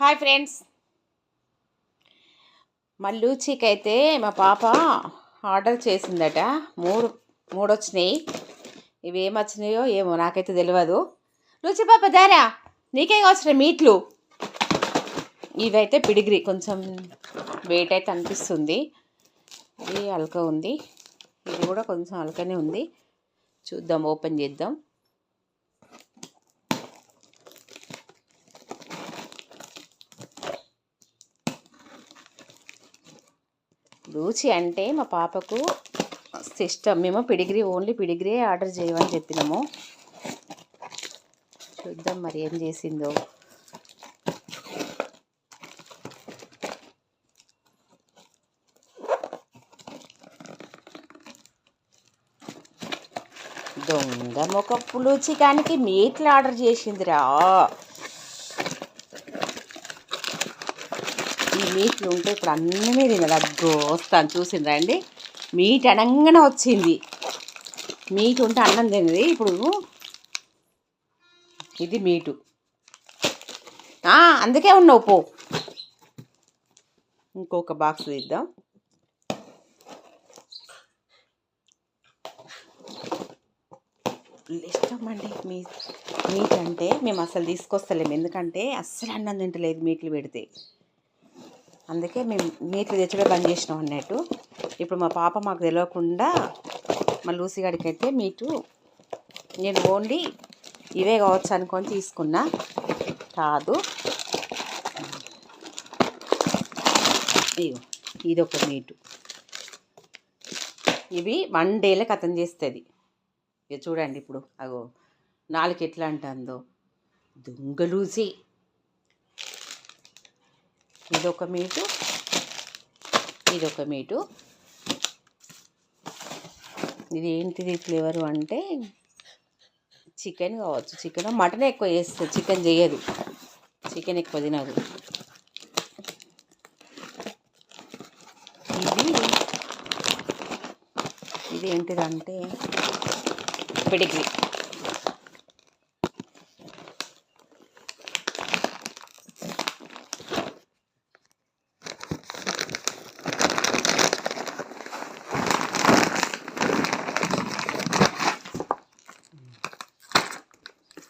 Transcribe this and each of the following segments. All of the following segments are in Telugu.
Hi friends. మల్లూచికి అయితే మా పాప ఆర్డర్ చేసిందట. మూడు మూడు వచ్చినాయి ఇవి వచ్చినాయో ఏమో నాకైతే తెలియదు లూచి పాప దారా. నీకేం వచ్చినాయి మీట్లు? ఇవైతే పిడిగ్రి. కొంచెం వెయిట్ అయితే అనిపిస్తుంది. ఇది అల్క ఉంది. ఇది కూడా కొంచెం అల్కనే ఉంది. చూద్దాం ఓపెన్ చేద్దాం. లూచి అంటే మా పాపకు సిస్టమ్ మేము పిడిగ్రీ ఓన్లీ పిడిగ్రీ ఆర్డర్ చేయమని చెప్పినాము. చూద్దాం మరి ఏం చేసిందో. దొంగ మొకప్పు పులుచికానికి మీట్లు ఆర్డర్ చేసిందిరా. మీట్లు ఉంటే ఇప్పుడు అన్నమే తినదు. అగ్గో వస్తాను చూసిండ్రా అండి. మీట్ అనగానే వచ్చింది. మీట్ ఉంటే అన్నం తినది. ఇప్పుడు ఇది మీటు. అందుకే ఉన్నావు పో. ఇంకొక బాక్స్ తీద్దాం. ఇష్టం అండి మీ మీట్ అంటే మేము అసలు తీసుకొస్తలేము. ఎందుకంటే అస్సలు అన్నం తింటలేదు మీట్లు పెడితే. అందుకే మేము మీట్లు తెచ్చడం బంద్ చేసినాం అన్నట్టు. ఇప్పుడు మా పాప మాకు తెలియకుండా మా లూసి గడికి అయితే మీటు నేను ఓన్లీ ఇవే కావచ్చు అనుకొని తీసుకున్నా. కాదు. ఇగో ఇది ఒక మీటు. ఇవి వన్ డేలో కథం చేస్తుంది. ఇక చూడండి ఇప్పుడు. అగో నాలుగు ఎట్లా అంటుందో. దొంగలూసి ఇదొక మీటు ఇదొక మీటు. ఇది ఏంటిది ఫ్లేవర్ అంటే చికెన్ కావచ్చు. చికెన్ మటన్ ఎక్కువ వేస్తుంది చికెన్ చేయదు. చికెన్ ఎక్కువ తినదు. ఇది ఇది ఏంటిదంటే పిడిగ్రీ.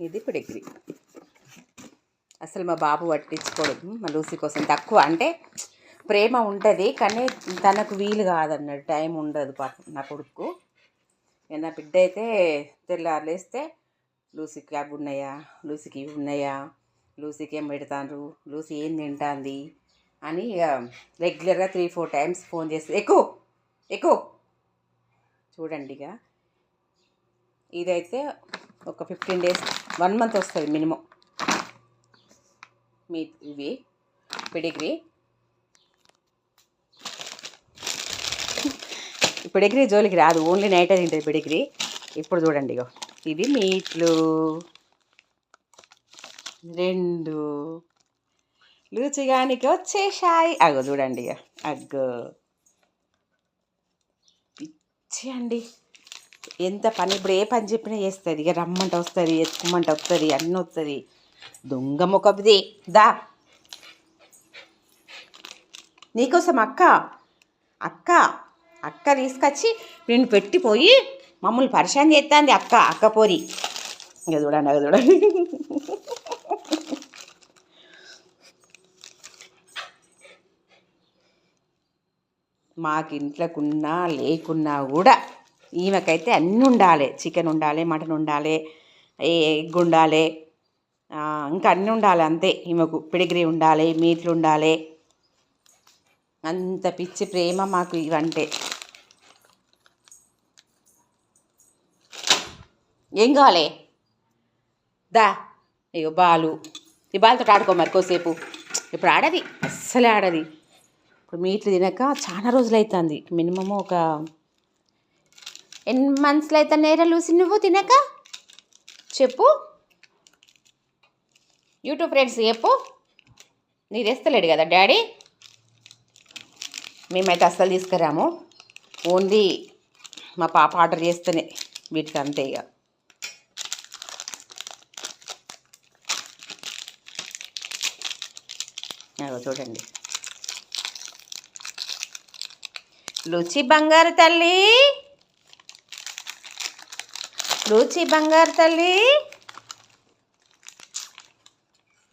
ఇది పిడిగ్రీ. అసలు మా బాబు పట్టించుకోడు. మా లూసీ కోసం తక్కువ. అంటే ప్రేమ ఉంటుంది కానీ తనకు వీలు కాదన్నాడు టైం ఉండదు నా కొడుకు. నా బిడ్డ అయితే తెల్లారులేస్తే లూసీకి అవి ఉన్నాయా? లూసీకి ఇవి ఉన్నాయా? లూసీకి ఏం పెడతాను లూసీ ఏం తింటాంది? అని ఇక రెగ్యులర్గా త్రీ ఫోర్ టైమ్స్ ఫోన్ చేస్తే ఎక్కువ ఎక్కువ చూడండి ఇక. ఇదైతే ఒక ఫిఫ్టీన్ డేస్ వన్ మంత్ వస్తుంది మినిమం మీ ఇవి పిడిగ్రీ పిడిగ్రీ జోలికి రాదు ఓన్లీ నైట్ తింటుంది పిడిగ్రీ ఇప్పుడు చూడండి ఇగో ఇది మీట్లు. రెండు. లూచిగానికి వచ్చేసాయి అగో చూడండి ఇక అగ్గో. పిచ్చి అండి. ఎంత పని? ఇప్పుడు ఏ పని చెప్పినా చేస్తుంది. ఇక రమ్మంట వస్తుంది ఎత్తుకోమంట వస్తుంది అన్నీ వస్తుంది. దొంగ ముఖపుది దా. నీకోసం అక్క అక్క అక్క తీసుకొచ్చి నేను పెట్టిపోయి మమ్మల్ని పరిశాన్ చేస్తుంది అక్క అక్క పోరి. ఇక చూడండి అది చూడండి. మాకు ఇంట్లోకున్నా లేకున్నా కూడా ఈమెకైతే అన్నీ ఉండాలి. చికెన్ ఉండాలి మటన్ ఉండాలి ఎగ్ ఉండాలి ఇంకా అన్నీ ఉండాలి అంతే ఈమెకు. పిడిగ్రీ ఉండాలి మీట్లు ఉండాలి. అంత పిచ్చి ప్రేమ మాకు ఇవంటే. ఏం కావాలి? దా ఇక బాలు. ఈ బాలుతో ఆడుకో మరి కోసేపు ఇప్పుడు ఆడది అస్సలే ఆడది. ఇప్పుడు మీట్లు తినక చాలా రోజులు అవుతుంది మినిమము ఒక ఎన్ని మంత్స్లో అయితే నేర లూసి నువ్వు తినక? చెప్పు. యూట్యూబ్ ఫ్రెండ్స్ చెప్పు. నీ తెస్తలేడు కదా డాడీ? మేమైతే అస్సలు తీసుకురాము. ఓన్లీ మా పాప ఆర్డర్ చేస్తేనే వీటికి అంతే ఇక. అగో చూడండి. రుచి బంగారు తల్లి! రుచి బంగారు తల్లి.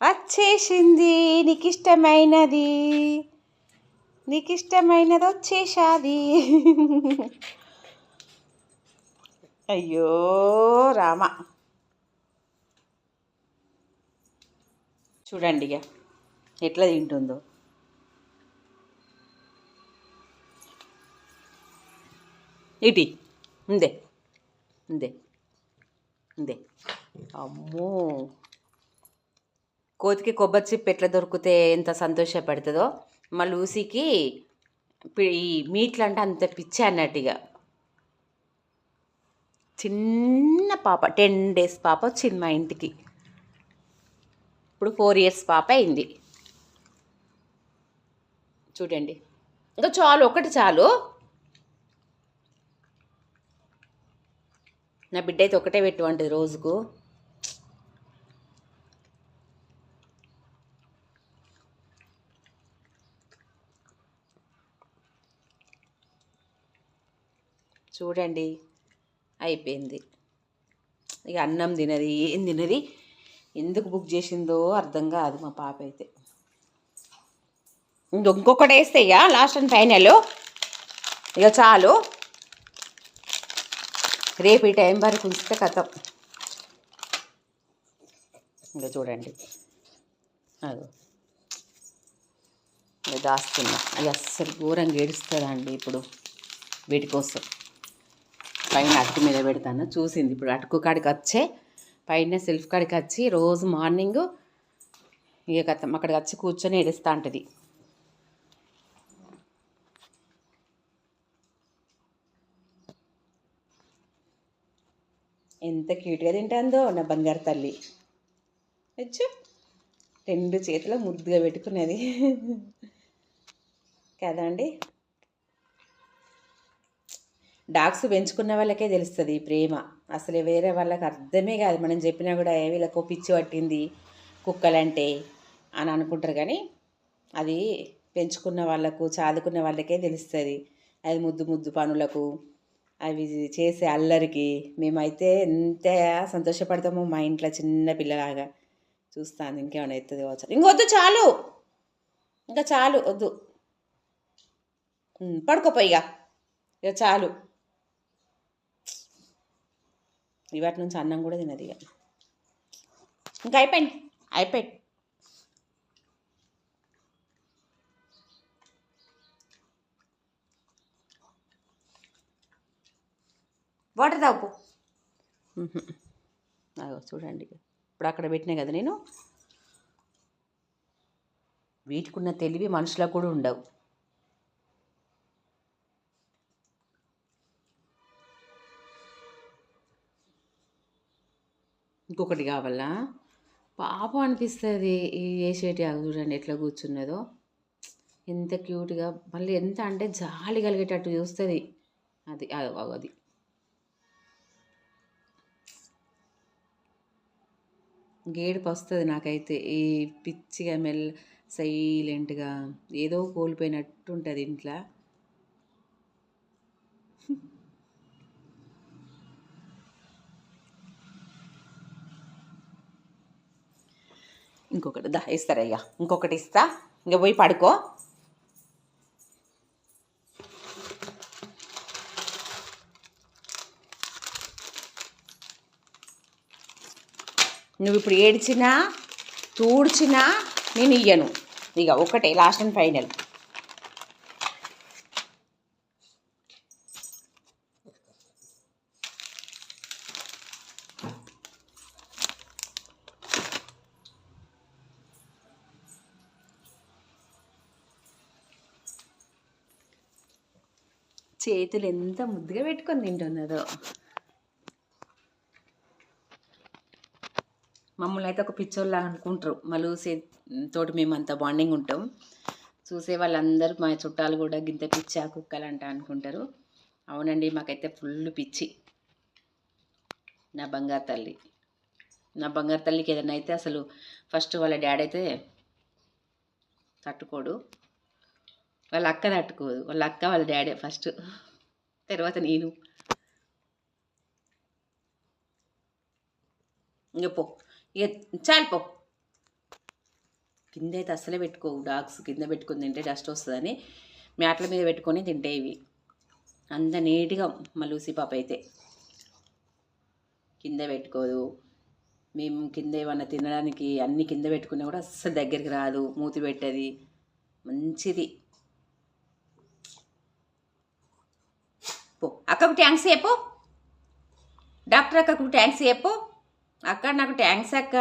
వచ్చేసింది నీకు ఇష్టమైనది నీకు ఇష్టమైనది వచ్చేసాది అయ్యో రామ. చూడండి ఇక ఎట్లా తింటుందో. ఇటీ ఉందే ఉందే. ఉందే అమ్మో! కోతికి కొబ్బరి చిప్ ఎట్లా దొరికితే ఎంత సంతోషపడుతుందో. మా లూసీకి ఈ మీట్లు అంటే అంత పిచ్చి అన్నట్టుగా. చిన్న పాప టెన్ డేస్ పాప వచ్చింది మా ఇంటికి. ఇప్పుడు ఫోర్ ఇయర్స్ పాప అయింది. చూడండి. ఇంకా చాలు ఒకటి చాలు. నా బిడ్డ అయితే ఒకటే పెట్టువంటిది రోజుకు. చూడండి అయిపోయింది. ఇక అన్నం తినది ఏం తినది ఎందుకు బుక్ చేసిందో అర్థం కాదు మా పాప అయితే ఇంకొకటి వేస్తే ఇక లాస్ట్ అండ్ ఫైనల్ ఇక చాలు. రేపు ఈ టైం వరకు ఉంచితే కథం. ఇంకా చూడండి. అదో. ఇక దాస్తున్నా. అది అస్సలు ఘోరంగా ఏడుస్తుందండి ఇప్పుడు వీటి కోసం. పైన అట్టు మీద పెడతాను. చూసింది ఇప్పుడు అటుకు కాడికి వచ్చే పైన సెల్ఫ్ కాడికి వచ్చి రోజు మార్నింగ్ ఇక కథం. అక్కడికి వచ్చి కూర్చొని ఏడుస్తూ ఉంటుంది ఎంత క్యూట్గా తింటాందో నా బంగారు తల్లి. వచ్చు రెండు చేతుల ముద్దుగా పెట్టుకున్నది. కదా అండి? డాగ్స్ పెంచుకున్న వాళ్ళకే తెలుస్తుంది ప్రేమ. అసలు వేరే వాళ్ళకి అర్థమే కాదు. మనం చెప్పినా కూడా "ఏ, వీళ్ళకు పిచ్చి పట్టింది కుక్కలంటే అని అనుకుంటారు. కానీ అది పెంచుకున్న వాళ్ళకు చాదుకున్న వాళ్ళకే తెలుస్తుంది. అది ముద్దు ముద్దు పనులకు అవి చేసే అల్లరికి మేమైతే ఎంత సంతోషపడతామో మా ఇంట్లో చిన్న పిల్లలాగా చూస్తాను ఇంకేమైనా ఎత్తుంది కావచ్చు. ఇంకొద్దు చాలు. ఇంకా చాలు వద్దు. పడుకోపోయిగా ఇక ఇక చాలు. ఇవాటి నుంచి అన్నం కూడా తినది ఇక. ఇంకా అయిపోయింది. అయిపోయింది వాటర్ తాగు అదో చూడండి. ఇప్పుడు అక్కడ పెట్టినా కదా నేను. వీటికున్న తెలివి మనుషులకు కూడా ఉండవు. ఇంకొకటి కావాలా? పాపం అనిపిస్తుంది ఈ వేసేటి చూడండి ఎట్లా కూర్చున్నదో. ఎంత క్యూట్గా మళ్ళీ ఎంత అంటే జాలి కలిగేటట్టు చూస్తుంది. అది అది. గేడుపు వస్తుంది నాకైతే. ఈ పిచ్చిగా మెల్ల సైలెంట్గా ఏదో కోల్పోయినట్టు ఉంటుంది ఇంట్లో. ఇంకొకటి దా ఇస్తారయ్యా. ఇంకొకటి ఇస్తా. ఇంకా పోయి పడుకో. నువ్వు ఇప్పుడు ఏడ్చినా తూడ్చినా నేను ఇయ్యను. ఇక ఒకటే లాస్ట్ అండ్ ఫైనల్ చేతులు ఎంత ముద్దుగా పెట్టుకొని తింటున్నదో మమ్మల్ని అయితే ఒక పిచ్చోళ్ళ అనుకుంటారు. మలూసే తోటి మేము అంత బాండింగ్ ఉంటాం. చూసే వాళ్ళందరూ మా చుట్టాలు కూడా గింత పిచ్చా కుక్కలంట అనుకుంటారు. అవునండి మాకైతే ఫుల్ పిచ్చి. నా బంగారు తల్లి. నా బంగారు తల్లికి ఏదైనా అయితే అసలు ఫస్ట్ వాళ్ళ డాడీ అయితే తట్టుకోడు. వాళ్ళ అక్క తట్టుకోదు. వాళ్ళ అక్క వాళ్ళ డాడీ ఫస్ట్ తర్వాత నేను. ఇంక పో చాలిపో కింద అయితే అస్సలే పెట్టుకో డాగ్స్ కింద పెట్టుకుని తింటే డస్ట్ వస్తుందని మ్యాట్ల మీద పెట్టుకొని తింటే ఇవి. అంత నీట్గా మా పాప అయితే. కింద పెట్టుకోదు. మేము కింద ఏమన్నా తినడానికి అన్ని కింద పెట్టుకున్నా కూడా అస్సలు దగ్గరికి రాదు. మూతి పెట్టది. మంచిది. పో. అక్కకు ట్యాంక్స్ చెప్పు డాక్టర్ అక్కకు ట్యాంక్స్ చెప్పు అక్క నాకు ట్యాంక్స్ అక్క.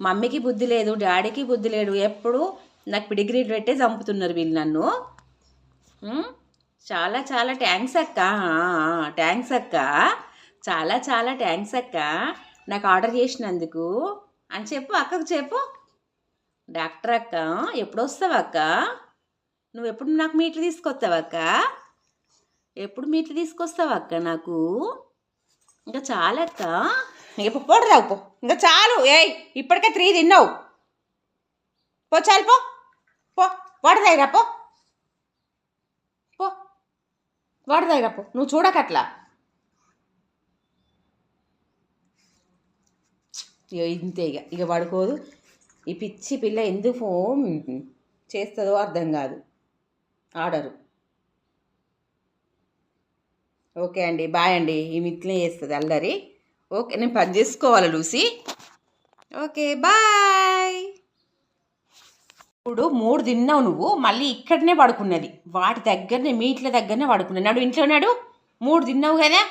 మమ్మీకి బుద్ధి లేదు డాడీకి బుద్ధి లేదు. ఎప్పుడు నాకు పిడిగ్రీ పెట్టే చంపుతున్నారు వీళ్ళు నన్ను. చాలా చాలా ట్యాంక్స్ అక్క. ట్యాంక్స్ అక్క. చాలా చాలా ట్యాంక్స్ అక్క. నాకు ఆర్డర్ చేసినందుకు. అని చెప్పు అక్కకు చెప్పు. డాక్టర్ అక్క ఎప్పుడు వస్తావు అక్క? నువ్వు ఎప్పుడు నాకు మీట్లు తీసుకొస్తావు అక్క? ఎప్పుడు మీట్లు తీసుకొస్తావు అక్క నాకు? ఇంకా చాలా అక్క. ఇక పోడు రావు పో. ఇంకా చాలు. ఏయ్ ఇప్పటికే త్రీ తిన్నావు. పో చాలు పో. పో దగ్గర పో. పో. వాడు దగ్గర పో. నువ్వు చూడకట్లా. ఇక ఇంతే ఇక ఇక పడుకోదు ఈ పిచ్చి పిల్ల ఎందుకు ఫోన్ చేస్తుందో అర్థం కాదు. ఆర్డరు ఓకే అండి. బాయ్ అండి. ఈ మిత్లే చేస్తుంది అల్లరి ఓకే నేను పని చేసుకోవాలి లూసి? Okay bye! ఇప్పుడు మూడు తిన్నావు నువ్వు మళ్ళీ ఇక్కడనే పడుకున్నది. వాటి దగ్గరనే మీట్ల దగ్గరనే పడుకున్నది. నాడు ఇంట్లో నాడు. మూడు తిన్నావు కదా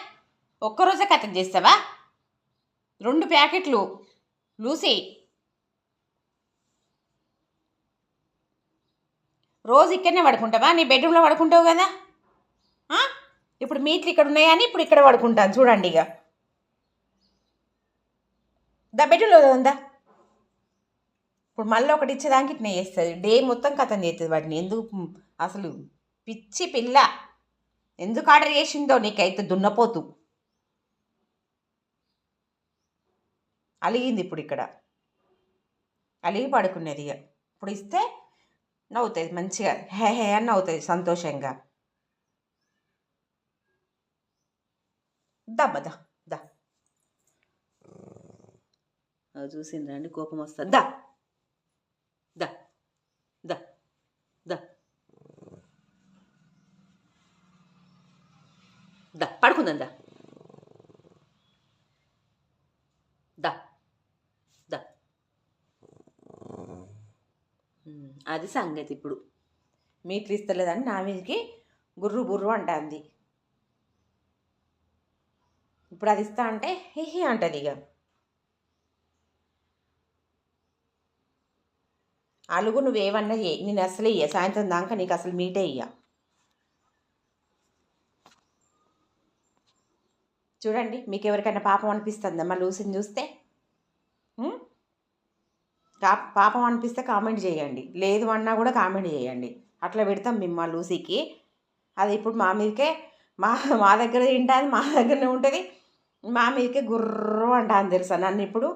ఒక్కరోజే కథ చేస్తావా? రెండు ప్యాకెట్లు. లూసీ! రోజు ఇక్కడనే పడుకుంటావా? నీ బెడ్రూమ్లో పడుకుంటావు కదా? ఇప్పుడు మీట్లు ఇక్కడ ఉన్నాయని ఇప్పుడు ఇక్కడ పడుకుంటాను. చూడండి ఇక. దా బెడ్రూమ్లో ఉందా? ఇప్పుడు మళ్ళీ ఒకటి ఇచ్చేదానికి ఇట్నే చేస్తుంది. డే మొత్తం కథం చేస్తుంది వాటిని ఎందుకు అసలు పిచ్చి పిల్ల. ఎందుకు ఆర్డర్ చేసిందో నీకైతే దున్నపోతు. అలిగింది ఇప్పుడు ఇక్కడ. అలిగి పడుకున్నది ఇక ఇప్పుడు ఇస్తే నవ్వుతుంది మంచిగా. హే హే అని నవ్వుతుంది సంతోషంగా. దమ్మ దా దా అది చూసిండ్రా అండి కోపం వస్తుంది. దా! దా! దా! దా! దా! పడుకుందాం దా! దా! దా! అది సంగతి ఇప్పుడు. మీట్లు ఇస్తలేదని నా మీదకి గుర్రు బుర్రు అంటుంది. ఇప్పుడు అది ఇస్తా అంటే హిహి అంటది ఇక. అలుగు నువ్వేమన్నా చేయి నేను అసలు ఇయ్య. సాయంత్రం దాకా నీకు అసలు మీటే ఇయ్య. చూడండి మీకు ఎవరికైనా పాపం అనిపిస్తుందమ్మా లూసిని చూస్తే? పాపం అనిపిస్తే కామెంట్ చేయండి. లేదు అన్నా కూడా కామెంట్ చేయండి. అట్లా పెడతాం మేము మా లూసీకి. అది ఇప్పుడు మా మీదకే మా మా దగ్గర తింటుంది మా దగ్గరనే ఉంటుంది. మా మీదకే గుర్రు అంటాను తెలుసా నన్ను ఇప్పుడు?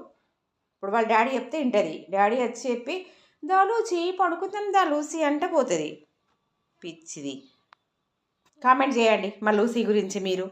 ఇప్పుడు వాళ్ళ డాడీ చెప్తే వింటుంది. డాడీ వచ్చి చెప్పి దా లూచి పడుకుందాం దా అంటే పోతుంది. పిచ్చిది. కామెంట్ చేయండి మా లూసీ గురించి మీరు.